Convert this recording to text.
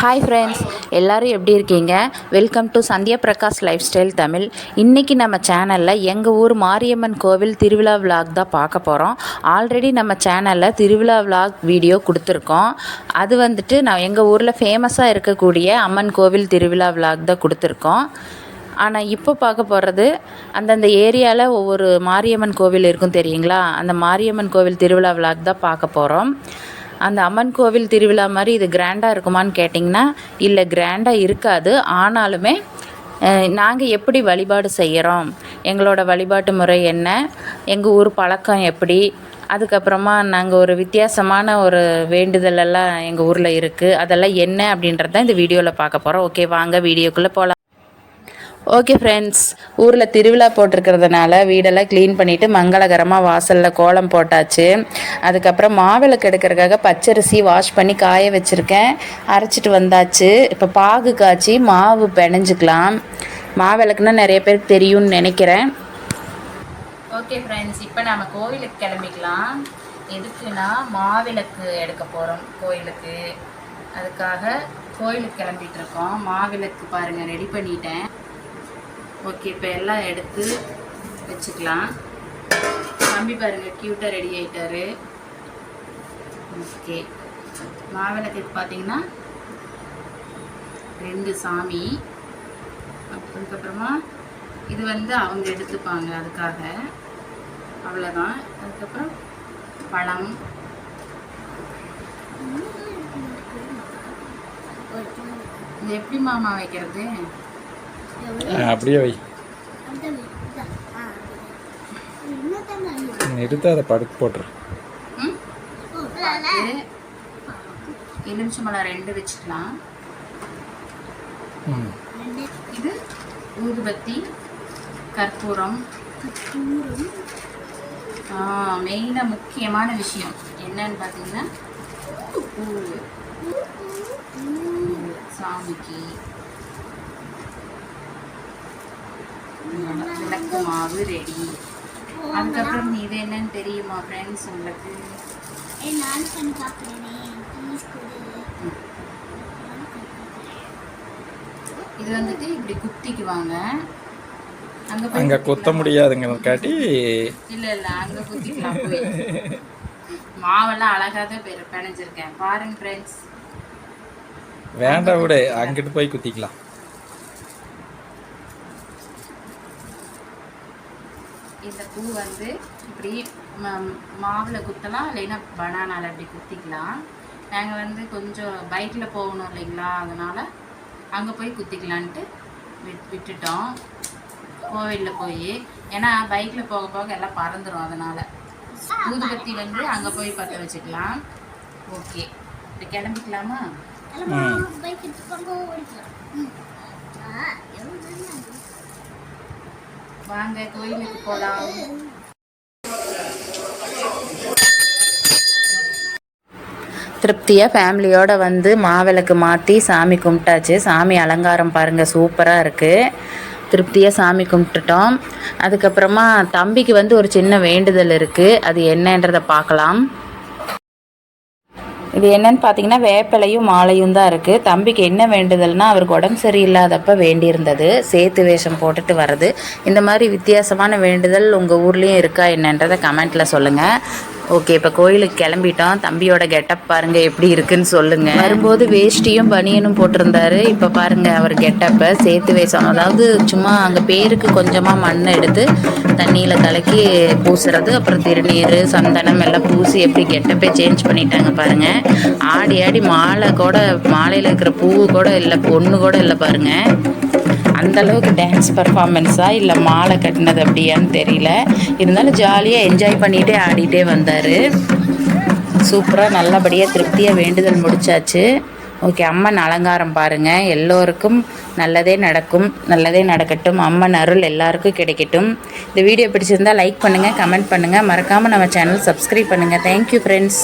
Hi friends எல்லோரும் எப்படி இருக்கீங்க? Welcome to Sandhya Prakash lifestyle Tamil. இன்றைக்கி நம்ம சேனலில் எங்கள் ஊர் மாரியம்மன் கோவில் திருவிழா விலாக் தான் பார்க்க போகிறோம் ஆல்ரெடி நம்ம சேனலில் திருவிழா விலாக் வீடியோ கொடுத்துருக்கோம். அது வந்துட்டு நான் எங்கள் ஊரில் ஃபேமஸாக இருக்கக்கூடிய அம்மன் கோவில் திருவிழா விலாக் தான் கொடுத்துருக்கோம். ஆனால் இப்போ பார்க்க போகிறது அந்தந்த ஏரியாவில் ஒவ்வொரு மாரியம்மன் கோவில் இருக்கும் தெரியுங்களா? அந்த மாரியம்மன் கோவில் திருவிழா விலாக் தான் பார்க்க போகிறோம் அந்த அம்மன் கோவில் திருவிழா மாதிரி இது கிராண்டாக இருக்குமான்னு கேட்டிங்கன்னா இல்லை கிராண்டாக இருக்காது. ஆனாலுமே நாங்கள் எப்படி வழிபாடு செய்கிறோம் எங்களோட வழிபாட்டு முறை என்ன? எங்கள் ஊர் பழக்கம் எப்படி? அதுக்கப்புறமா நாங்கள் ஒரு வித்தியாசமான ஒரு வேண்டுதலெல்லாம் எங்கள் ஊரில் இருக்குது அதெல்லாம் என்ன அப்படின்றத இந்த வீடியோவில் பார்க்க போகிறோம் ஓகே வாங்க வீடியோக்குள்ளே போகலாம் ஓகே ஃப்ரெண்ட்ஸ் ஊரில் திருவிழா போட்டிருக்கிறதுனால வீடெல்லாம் க்ளீன் பண்ணிவிட்டு மங்களகரமாக வாசலில் கோலம் போட்டாச்சு. அதுக்கப்புறம் மாவிளக்கு எடுக்கிறதுக்காக பச்சரிசி வாஷ் பண்ணி காய வச்சுருக்கேன். அரைச்சிட்டு வந்தாச்சு. இப்போ பாகு காய்ச்சி மாவு பிணைஞ்சிக்கலாம் மாவிளக்குன்னா நிறைய பேருக்கு தெரியும்னு நினைக்கிறேன். ஓகே ஃப்ரெண்ட்ஸ் இப்போ நம்ம கோவிலுக்கு கிளம்பிக்கலாம். எதுக்குன்னா மாவிளக்கு எடுக்க போகிறோம் கோயிலுக்கு. அதுக்காக கோயிலுக்கு கிளம்பிட்டு இருக்கோம். மாவிளக்கு பாருங்கள் ரெடி பண்ணிட்டேன். ஓகே இப்போ எல்லாம் எடுத்து வச்சுக்கலாம். தம்பி பாருங்கள் க்யூட்டாக ரெடி ஆகிட்டாரு ஓகே. மாவிளக்கு பார்த்தீங்கன்னா ரெண்டு சாமி. அதுக்கப்புறமா இது வந்து அவங்க எடுத்துப்பாங்க அதுக்காக. அவ்வளோதான் அதுக்கப்புறம் பழம். இது எப்படி மாமா வைக்கிறது? அப்படியே வை. நிறுத்த அதை படுத்து போட்டுரு. எலுமிச்சம்பழம் ரெண்டு வச்சுக்கலாம். இது ஊதுபத்தி கற்பூரம். மெயினாக முக்கியமான விஷயம். என்னன்னு பார்த்தீங்கன்னா சாமிக்கு. விளக்கு மாவு ரெடி அதுக்கப்புறம் இது என்னன்னு தெரியுமா ஃப்ரெண்ட்ஸ் உங்களுக்கு? இது வந்துட்டு இப்படி குத்திக்குவாங்க. அங்க குத்த முடியாதுங்கிறதுக்காட்டி இல்ல இல்ல அங்க குத்திக்கலாம் போய். மாவெல்லாம் அழகா தான் பெரு பிணைஞ்சிருக்கேன் பாருங்க ஃப்ரெண்ட்ஸ் வேண்டாம் விடு அங்கிட்டு போய் குத்திக்கலாம். இந்த பூ வந்து இப்படி ம- மாவுல குத்தலாம் இல்லைன்னா பனானால அப்படி குத்திக்கலாம். நாங்கள் வந்து கொஞ்சம் பைக்கில் போகணும் இல்லைங்களா? அதனால அங்கே போய் குத்திக்கலான்ட்டு விட் விட்டுட்டோம். கோவிலில் போய் ஏன்னா பைக்கில் போக போக எல்லாம் பறந்துடும் அதனால. ஊதுபத்தி வந்து அங்கே போய் பற்ற வச்சுக்கலாம். ஓகே இப்போ கிளம்பிக்கலாமா? பைக் எடுத்துக்கோங்க ஓடிக்கலாம். வாங்க கோயிலுக்கு போகலாம் திருப்தியாக ஃபேமிலியோடு வந்து மாவிளக்கு மாற்றி சாமி கும்பிட்டாச்சு. சாமி அலங்காரம் பாருங்கள் சூப்பராக இருக்குது திருப்தியாக சாமி கும்பிட்டுட்டோம். அதுக்கப்புறமா தம்பிக்கு வந்து ஒரு சின்ன வேண்டுதல் இருக்குது அது என்னன்றதை பார்க்கலாம். இது என்னன்னு பார்த்தீங்கன்னா வேப்பிலையும் மாலையும் தான் இருக்குது தம்பிக்கு என்ன வேண்டுதல்னா அவருக்கு உடம்பு சரியில்லாதப்ப வேண்டியிருந்தது. சேத்து வேஷம் போட்டுட்டு வர்றது. இந்த மாதிரி வித்தியாசமான வேண்டுதல் உங்கள் ஊர்லேயும் இருக்கா என்னன்றதை கமெண்ட்டில் சொல்லுங்கள் ஓகே இப்போ கோயிலுக்கு கிளம்பிட்டோம். தம்பியோட கெட்டப் பாருங்க எப்படி இருக்குன்னு சொல்லுங்க. வரும்போது வேஷ்டியும் பனியனும் போட்டிருந்தாரு. இப்போ பாருங்க அவர் கெட்டப்பை சேர்த்து வேஷம் அதாவது சும்மா அங்கே பேருக்கு கொஞ்சமாக மண் எடுத்து தண்ணியில் கலக்கி பூசுறது அப்புறம் திருநீர் சந்தனம் எல்லாம் பூசி எப்படி கெட்டப்பே சேஞ்ச் பண்ணிட்டாங்க பாருங்க. ஆடி ஆடி மாலை கூட மாலையில் இருக்கிற பூ கூட இல்லை பொண்ணு கூட இல்லை பாருங்க. அந்த அளவுக்கு டான்ஸ் பர்ஃபார்மன்ஸா இல்லை மாலை கட்டினது அப்படியான்னு தெரியல. இருந்தாலும் ஜாலியாக என்ஜாய் பண்ணிகிட்டே ஆடிட்டே வந்தார். சூப்பராக நல்லபடியாக திருப்தியாக வேண்டுதல் முடிச்சாச்சு. ஓகே அம்மன் அலங்காரம் பாருங்கள் எல்லோருக்கும் நல்லதே நடக்கும். நல்லதே நடக்கட்டும். அம்மன் அருள் எல்லாருக்கும் கிடைக்கட்டும். இந்த வீடியோ பிடிச்சிருந்தா லைக் பண்ணுங்கள் கமெண்ட் பண்ணுங்கள் மறக்காமல் நம்ம சேனல் சப்ஸ்கிரைப் பண்ணுங்கள் தேங்க்யூ ஃப்ரெண்ட்ஸ்